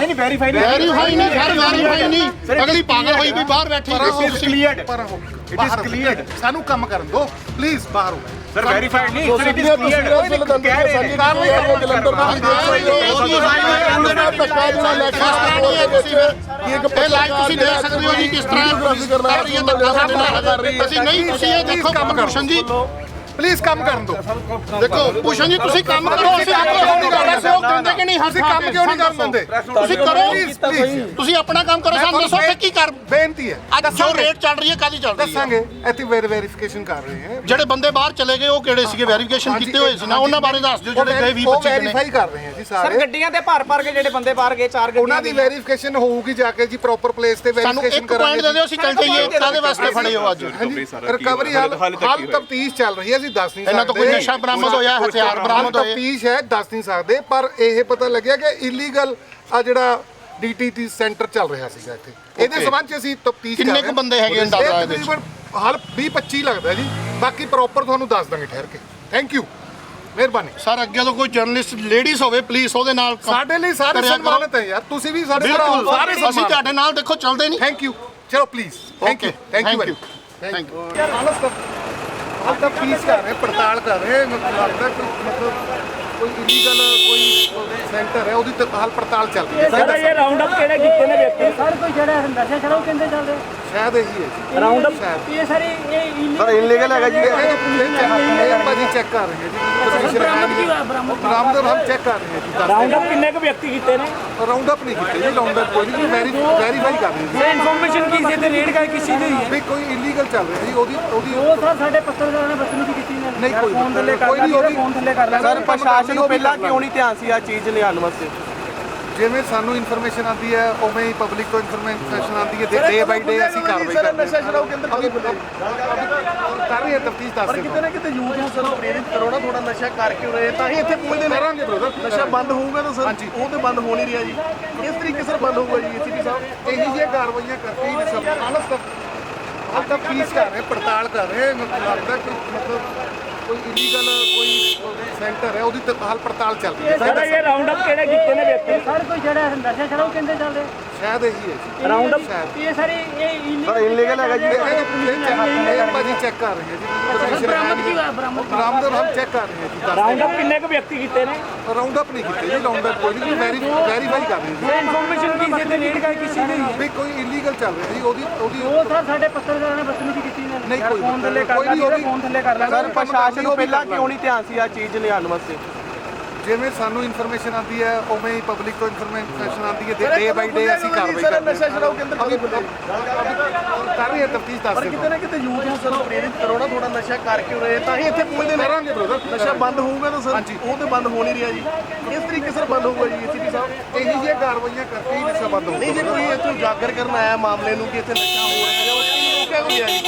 ਨਹੀਂ ਨਹੀਂ ਵੈਰੀਫਾਈ ਨਹੀਂ ਵੈਰੀਫਾਈ ਨਹੀਂ ਸਰ ਵੈਰੀਫਾਈ ਨਹੀਂ ਅਗਲੀ ਪਾਗਲ ਹੋਈ ਵੀ ਬਾਹਰ ਬੈਠੀ cleared. ਪਰ ਹੋ It is cleared. ਸਾਨੂੰ ਕੰਮ ਕਰਨ ਦਿਓ ਪਲੀਜ਼ ਬਾਹਰ ਹੋ ਸਰ ਵੈਰੀਫਾਈਡ ਨਹੀਂ ਸਰ ਇਟ ਇਜ਼ ਕਲੀਅਰਡ ਕਹਿ ਰਹੇ ਨੇ ਕਾਰਵਾਈ ਕਰੋ ਜਲੰਧਰ ਇਹ ਲਾਈਵ ਤੁਸੀਂ ਦੇਖ ਸਕਦੇ ਹੋ ਜੀ ਕਿਸ ਤਰ੍ਹਾਂ ਕਰ ਰਹੀ ਹੈ ਧੱਕਾ ਸਾਡੇ ਨਾਲ ਕਰ ਰਹੀ ਹੈ ਅਸੀਂ ਨਹੀਂ ਤੁਸੀਂ ਇਹ ਦੇਖੋ ਕੰਮ ਕਰੋ। ਭੂਸ਼ਣ ਜੀ ਪਲੀਜ਼ ਕੰਮ ਕਰਨ ਦਿਓ। ਦੇਖੋ ਭੂਸ਼ਣ ਜੀ ਤੁਸੀਂ ਕੰਮ ਕਰੋ ਅਸੀਂ ਕੰਮ ਕਿਉਂ ਨਹੀਂ ਕਰਦੇ? ਸਹਿਯੋਗ ਦਿੰਦੇ ਕਿ ਨਹੀਂ ਹੱਥ ਤੁਸੀਂ ਕੰਮ ਕਿਉਂ ਨਹੀਂ ਕਰਨ ਦਿੰਦੇ? ਤੁਸੀਂ ਕਰੋ ਪਲੀਜ਼ ਤੁਸੀਂ ਆਪਣਾ ਕੰਮ ਕਰੋ ਸਾਨੂੰ ਦੱਸੋ ਕਿ ਕੀ ਕਰ ਬੇਨਤੀ ਹੈ। ਅੱਜ ਜੋ ਰੇਟ ਚੱਲ ਰਹੀ ਹੈ ਕਾਦੀ ਚੱਲ ਰਹੀ ਹੈ? ਦੱਸਾਂਗੇ। ਇੱਥੇ ਵੈਰੀਫਿਕੇਸ਼ਨ ਕਰ ਰਹੇ ਹਾਂ। ਜਿਹੜੇ ਬੰਦੇ ਬਾਹਰ ਚਲੇ ਗਏ ਉਹ ਕਿਹੜੇ ਸੀਗੇ? ਵੈਰੀਫਿਕੇਸ਼ਨ ਕੀਤੇ ਹੋਏ ਸੀ ਨਾ? ਉਹਨਾਂ ਬਾਰੇ ਦੱਸ ਦਿਓ ਜਿਹੜੇ ਗਏ 20 ਉਹ 25 ਜਣੇ ਵੈਰੀਫਾਈ ਕਰ ਰਹੇ ਹਾਂ ਜੀ ਸਰ। ਸਾਰੇ ਗੱਡੀਆਂ ਤੇ ਭਰ ਭਰ ਕੇ ਜਿਹੜੇ ਬੰਦੇ ਬਾਹਰ ਗਏ ਚਾਰ ਗੱਡੀਆਂ ਉਹਨਾਂ ਦੀ ਵੈਰੀਫਿਕੇਸ਼ਨ ਹੋਊਗੀ ਜਾ ਕੇ ਜੀ ਪ੍ਰੋਪਰ ਪਲੇਸ ਤੇ ਸਾਨੂੰ ਵੈਰੀਫਿਕੇਸ਼ਨ ਇੱਕ ਪੁਆਇੰਟ ਦੇ ਦਿਓ ਅਸੀਂ ਚੱਲ ਜਾਈਏ। ਕਾਦੇ ਵਾਸਤੇ ਫੜੇ ਹੋ ਅੱਜ? ਰਿਕਵਰੀ ਹਾਲ ਹਾਲ ਤਫਤੀਸ਼ ਚੱਲ ਰਹੀ ਹੈ। ਅਸੀਂ ਦੱਸ ਨਹੀਂ ਸਕਦੇ ਇਹਨਾਂ ਤੋਂ ਕੋਈ ਨਸ਼ਾ ਬਰਾਮਦ ਹੋਇਆ ਹਥਿਆਰ ਬਰਾਮਦ ਹੋਏ। ਤਫਤੀਸ਼ ਹੈ ਦੱਸ ਨਹੀਂ ਸਕਦੇ ਪਰ ਇਹ ਪਤਾ ਲੱਗਿਆ ਕਿ ਇਲੀਗਲ ਆ ਜਿਹੜਾ ਡੀਟੀਟੀ ਸੈਂਟਰ ਚੱਲ ਰਿਹਾ ਸੀਗਾ ਇੱਥੇ। ਇਹਦੇ ਸਬੰਧ ਚ ਅਸੀਂ ਤਫਤੀਸ਼ ਕਿੰਨੇ ਕੁ ਬੰਦੇ ਹੈਗੇ ਅੰਦਾਜ਼ਾ ਇਹਦੇ 'ਚ? ਹਾਲ 20 25 ਲੱਗਦਾ ਜੀ। ਬਾਕੀ ਪ੍ਰੋਪਰ ਤੁਹਾਨੂੰ ਦੱਸ ਦਾਂਗੇ ਠਹਿਰ ਕੇ। ਥੈਂਕ ਯੂ ਮਿਹਰਬਾਨੀ। ਸਰ ਅੱਗੇ ਤੋਂ ਕੋਈ ਜਰਨਲਿਸਟ ਲੇਡੀਜ਼ ਹੋਵੇ ਪਲੀਜ਼ ਉਹਦੇ ਨਾਲ ਸਾਡੇ ਲਈ ਸਾਰੇ ਕਰੋ। ਸਨਮਾਨਿਤ ਹੈ ਯਾਰ। ਤੁਸੀਂ ਵੀ ਸਾਡੇ ਬਿਲਕੁਲ। ਸਾਰੇ ਅਸੀਂ ਤੁਹਾਡੇ ਨਾਲ ਦੇਖੋ ਚੱਲਦੇ ਨਹੀਂ। ਥੈਂਕ ਯੂ ਚਲੋ please thank you thank you. Thank you ਯਾਰ ਹਾਲਤ ਤਾਂ ਹਾਲ ਤਾਂ ਪੀਸ ਕਰ ਰਹੇ ਪੜਤਾਲ ਕਰ ਰਹੇ ਮਤਲਬ ਲੱਗਦਾ ਕੋਈ ਮਤਲਬ ਕੋਈ ਇਲੀਗਲ ਕੋਈ ਸੈਂਟਰ ਹੈ ਉਹਦੀ ਹਾਲ ਪੜਤਾਲ ਚੱਲ ਰਹੀ ਹੈ। ਸਰ ਇਹ ਰਾਉਂਡ ਅਪ ਕਿਹੜੇ ਕੀਤੇ ਨੇ ਵਿਅਕਤੀ? ਸਰ ਕੋਈ ਜਿਹੜਾ ਨਸ਼ਾ ਛੜਾਓ ਕਹਿੰਦੇ ਚੱਲਦੇ ਸ਼ਾਇਦ ਇਹੀ ਹੈ ਰਾਉਂਡ ਅਪ ਇਹ ਸਾਰੇ ਇਹ ਸਰ ਇਲੀਗਲ ਹੈਗਾ ਜੀ। ਇਹ ਭਾਜੀ ਚੈੱਕ ਕਰ ਰਹੇ ਹਾਂ ਜੀ ਕੀ ਹੋਇਆ ਬਰਾਮਦ ਚੈੱਕ ਕਰ ਰਹੇ ਹਾਂ ਜੀ ਰਾਉਂਡ ਅਪ ਕਿੰਨੇ ਕੁ ਵਿਅਕਤੀ ਕੀਤੇ ਨੇ? ਰਾਉਂਡ ਅਪ ਨਹੀਂ ਕੀਤੇ ਜੀ ਰਾਉਂਡ ਅਪ ਕੋਈ ਨਹੀਂ ਵੈਰੀ ਵੈਰੀਫਾਈ ਕਰ ਰਹੇ ਹਾਂ ਇਹ ਇਨਫੋਰਮੇਸ਼ਨ ਕੀ ਸੀ? ਤੇ ਰੇਡ ਕਰ ਕਿਸੇ ਦੀ ਜੀ ਵੀ ਕੋਈ ਇਲੀਗਲ ਚੱਲ ਰਿਹਾ ਜੀ ਉਹਦੀ ਉਹਦੀ ਉਹ ਸਰ ਸਾਡੇ ਪੱਤਰਕਾਰਾਂ ਨੇ ਬਦਤਮੀਜ਼ੀ ਕੀਤੀ ਨੇ ਨਹੀਂ ਕੋਈ ਫੋਨ ਥੱਲੇ ਕਰ ਕੋਈ ਨਹੀਂ ਉਹਦੇ ਫੋਨ ਥੱਲੇ ਕਰ ਲੈਣਾ ਸਰ ਪ੍ਰਸ਼ਾਸਨ ਨੂੰ ਪਹਿਲਾਂ ਕਿਉਂ ਨਹੀਂ ਧਿਆਨ ਸੀ ਆ ਚੀਜ਼ ਲਿਆਉਣ ਵਾਸਤੇ? ਜਿਵੇਂ ਸਾਨੂੰ ਇਨਫੋਰਮੇਸ਼ਨ ਆਉਂਦੀ ਹੈ ਉਵੇਂ ਹੀ ਪਬਲਿਕ ਤੋਂ ਇਨਫੋਰਮੇਸ਼ਨ ਆਉਂਦੀ ਹੈ ਡੇ ਬਾਈ ਡੇ ਅਸੀਂ ਕਾਰਵਾਈ ਕਰਦੇ ਹਾਂ। ਕਰ ਰਹੀ ਤਫਤੀਸ਼ ਦੱਸ ਪਰ ਕਿਤੇ ਨਾ ਕਿਤੇ ਯੂਥ ਨੂੰ ਸਰ ਪ੍ਰੇਰਿਤ ਕਰੋ ਨਾ ਥੋੜਾ ਨਸ਼ਾ ਕਰਕੇ ਰਹੇ ਤਾਂ ਹੀ ਇੱਥੇ ਪਹੁੰਚਦੇ ਨੇ ਕਰਾਂਗੇ ਬ੍ਰਦਰ ਨਸ਼ਾ ਬੰਦ ਹੋਊਗਾ ਤਾਂ ਸਰ ਹਾਂਜੀ। ਉਹ ਤੇ ਬੰਦ ਹੋ ਨਹੀਂ ਰਿਹਾ ਜੀ। ਇਸ ਤਰੀਕੇ ਸਰ ਬੰਦ ਹੋਊਗਾ ਜੀ ਏਸੀਪੀ ਸਾਹਿਬ? ਇਹੀ ਜਿਹੀਆਂ ਕਾਰਵਾਈਆਂ ਕਰਕੇ ਹੀ ਸਭ। ਹਾਲਤ ਤੱਕ ਹਾਲ ਤੱਕ ਪੀਸ ਕਰ ਰਹੇ ਪੜਤਾਲ ਕਰ ਰਹੇ ਮਤਲਬ ਲੱਗਦਾ ਕੋਈ ਮਤਲਬ ਕੋਈ ਇਲੀਗਲ ਕੋਈ ਸੈਂਟਰ ਹੈ ਉਹਦੀ ਤਾਂ ਹਾਲ ਪੜਤਾਲ ਚੱਲ ਰਹੀ ਹੈ। ਸਰ ਇਹ ਰਾਉਂਡ ਅਪ ਕਿਹੜੇ ਕੀਤੇ ਨੇ ਵਿਅਕਤੀ? ਸਰ ਕੋਈ ਜਿਹੜਾ ਨਸ਼ਾ ਛੜਾਓ ਕਹਿੰਦੇ ਚੱਲਦੇ ਸ਼ਾਇਦ ਇਹੀ ਹੈ ਜੀ। ਰਾਉਂਡ ਅਪ ਇਹ ਸਾਰੇ ਇਹ ਸਰ ਇਲੀਗਲ ਹੈਗਾ ਜੀ। ਇਹ ਭਾਜੀ ਚੈੱਕ ਕਰ ਰਹੇ ਹਾਂ ਜੀ ਬਰਾਮਦ ਕੀ ਬਰਾਮਦ ਬਰਾਮਦ ਹਮ ਚੈੱਕ ਕਰ ਰਹੇ ਹਾਂ ਜੀ ਰਾਉਂਡ ਅਪ ਕਿੰਨੇ ਕੁ ਵਿਅਕਤੀ ਕੀਤੇ ਨੇ? ਰਾਉਂਡ ਅਪ ਨਹੀਂ ਕੀਤੇ ਜੀ ਰਾਉਂਡ ਅਪ ਕੋਈ ਨਹੀਂ ਵੈਰੀ ਵੈਰੀਫਾਈ ਕਰ ਰਹੇ ਹਾਂ ਇਹ ਇਨਫੋਰਮੇਸ਼ਨ ਕੀ ਸੀ ਤੇ ਰੇਡ ਕਰ ਕਿਸੇ ਦੀ? ਵੀ ਕੋਈ ਇਲੀਗਲ ਚੱਲ ਰਿਹਾ ਜੀ ਉਹਦੀ ਉਹਦੀ ਉਹ ਸਰ ਸਾਡੇ ਪੱਤਰਕਾਰਾਂ ਨੇ ਬਦਤਮੀਜ਼ੀ ਕੀਤੀ ਨੇ। ਨਹੀਂ ਕੋਈ ਫੋਨ ਥੱਲੇ ਕਰ ਨਹੀਂ ਉਹਦੀ ਫੋਨ ਥੱਲੇ ਕਰ ਲੈਣਾ ਸਰ ਪ੍ਰਸ਼ਾਸਨ ਨੂੰ ਪਹਿਲਾਂ ਕਿਉਂ ਨਹੀਂ ਧਿਆਨ ਸੀ ਆ ਚੀਜ਼ ਲਿਆਉਣ ਵਾਸਤੇ? ਜਿਵੇਂ ਸਾਨੂੰ ਇਨਫੋਰਮੇਸ਼ਨ ਆਉਂਦੀ ਹੈ ਉਵੇਂ ਹੀ ਪਬਲਿਕ ਤੋਂ ਇਨਫੋਰਮੇਸ਼ਨ ਆਉਂਦੀ ਹੈ ਡੇ ਬਾਈ ਡੇ ਅਸੀਂ ਕਾਰਵਾਈ ਸਰ ਕਰਦੇ ਕੇਂਦਰ ਹਾਂ ਕਰ ਰਹੀ ਹੈ ਤਫਤੀਸ਼ ਦੱਸ ਪਰ ਕਿਤੇ ਨਾ ਕਿਤੇ ਯੂਥ ਨੂੰ ਸਰ ਪ੍ਰੇਰਿਤ ਕਰੋ ਨਾ ਥੋੜਾ ਨਸ਼ਾ ਕਰਕੇ ਰਹੇ ਤਾਂ ਹੀ ਇੱਥੇ ਪਹੁੰਚਦੇ ਨੇ। ਕਰਾਂਗੇ ਬ੍ਰਦਰ ਨਸ਼ਾ ਬੰਦ ਹੋਊਗਾ ਤਾਂ ਸਰ ਹਾਂਜੀ। ਉਹ ਤੇ ਬੰਦ ਹੋ ਨਹੀਂ ਰਿਹਾ ਜੀ। ਇਸ ਤਰੀਕੇ ਸਰ ਬੰਦ ਹੋਊਗਾ ਜੀ ਏਸੀਪੀ ਸਾਹਿਬ? ਇਹੀ ਜਿਹੀਆਂ ਕਾਰਵਾਈਆਂ ਕਰਕੇ ਹੀ ਨਸ਼ਾ ਬੰਦ ਹੋਊਗਾ। ਨਹੀਂ ਜੇ ਕੋਈ ਇੱਥੇ ਉਜਾਗਰ ਕਰਨ ਆਇਆ ਮਾਮਲੇ ਨੂੰ ਕਿ ਇੱਥੇ ਨਸ਼ਾ ਹੋ ਰਿਹਾ ਜਾਂ ਉਹ ਰੋਕਿਆ ਕੋਈ ਹੈ। ਜੀ